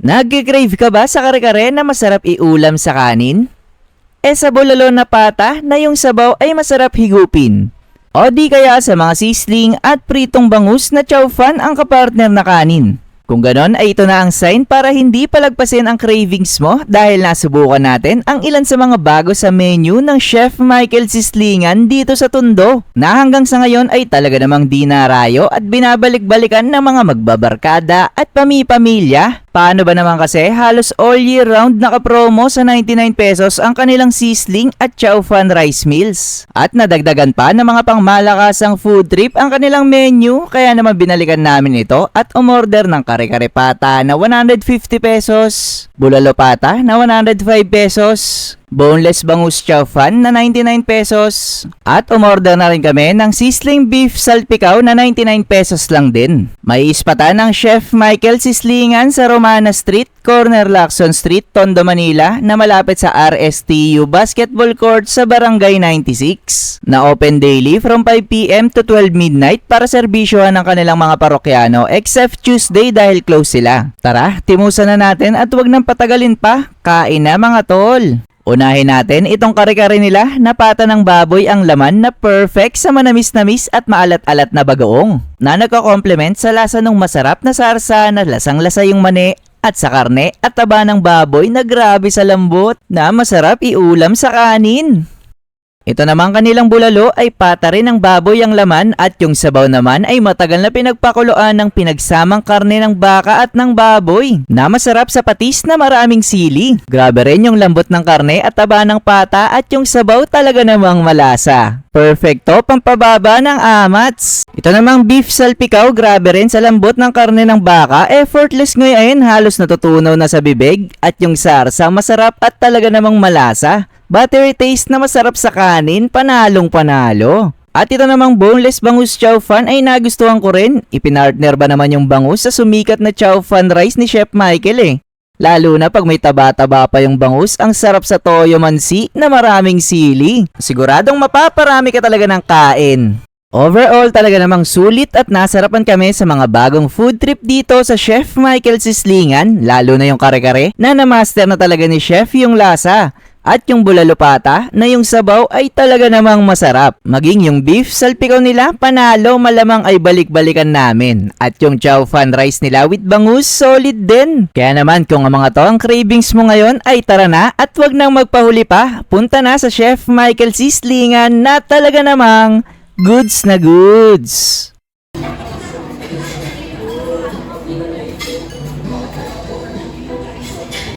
Nag-crave ka ba sa kare-kare na masarap iulam sa kanin? E sa bulalo na pata na yung sabaw ay masarap higupin. O di kaya sa mga sisling at pritong bangus na chow fan ang kapartner na kanin. Kung ganon ay ito na ang sign para hindi palagpasin ang cravings mo dahil nasubukan natin ang ilan sa mga bago sa menu ng Chef Michael Sislingan dito sa Tondo na hanggang sa ngayon ay talaga namang dinarayo at binabalik-balikan ng mga magbabarkada at pami-pamilya. Paano ba naman kasi halos all year round nakapromo sa 99 pesos ang kanilang sisling at chow fan rice meals. At nadagdagan pa ng mga pangmalakasang food trip ang kanilang menu kaya naman binalikan namin ito at umorder ng kare-kare pata na 150 pesos, bulalo pata na 105 pesos, boneless bangus chow fan na 99 pesos, at umorder na rin kami ng sisling beef salpikaw na 99 pesos lang din. May ispatan ng Chef Michael Sislingan sa Romana Street, corner Lacson Street, Tondo, Manila na malapit sa RSTU Basketball Court sa Barangay 96 na open daily from 5pm to 12 midnight para serbisyohan ng kanilang mga parokyano except Tuesday dahil close sila. Tara, timusan na natin at wag nang patagalin pa. Kain na mga tol! Unahin natin itong kare-kare nila na pata ng baboy ang laman na perfect sa manamis-namis at maalat-alat na bagoong na nagko-complement sa lasa ng masarap na sarsa na lasang-lasa yung mani at sa karne at taba ng baboy na grabe sa lambot na masarap iulam sa kanin. Ito naman kanilang bulalo ay pata rin ng baboy ang laman at yung sabaw naman ay matagal na pinagpakuluan ng pinagsamang karne ng baka at ng baboy na masarap sa patis na maraming sili. Grabe rin yung lambot ng karne at taba ng pata at yung sabaw talaga namang malasa. Perfecto pampababa ng amats. Ito namang beef salpikaw, grabe rin sa lambot ng karne ng baka. Effortless ngayon, halos natutunaw na sa bibig. At yung sarsa, masarap at talaga namang malasa. Buttery taste na masarap sa kanin, panalong panalo. At ito namang boneless bangus chow fan ay nagustuhan ko rin. Ipinartner ba naman yung bangus sa sumikat na chow fan rice ni Chef Michael eh. Lalo na pag may taba-taba pa yung bangus, ang sarap sa toyo mansi na maraming sili. Siguradong mapaparami ka talaga ng kain. Overall talaga namang sulit at nasarapan kami sa mga bagong food trip dito sa Chef Michael Sislingan, lalo na yung kare-kare na namaster na talaga ni Chef yung lasa. At yung bulalopata na yung sabaw ay talaga namang masarap. Maging yung beef salpikaw nila, panalo malamang ay balik-balikan namin. At yung chow fan rice nila with bangus, solid din. Kaya naman kung ang mga to ang cravings mo ngayon ay tara na at wag nang magpahuli pa. Punta na sa Chef Michael Sislingan na talaga namang goods na goods.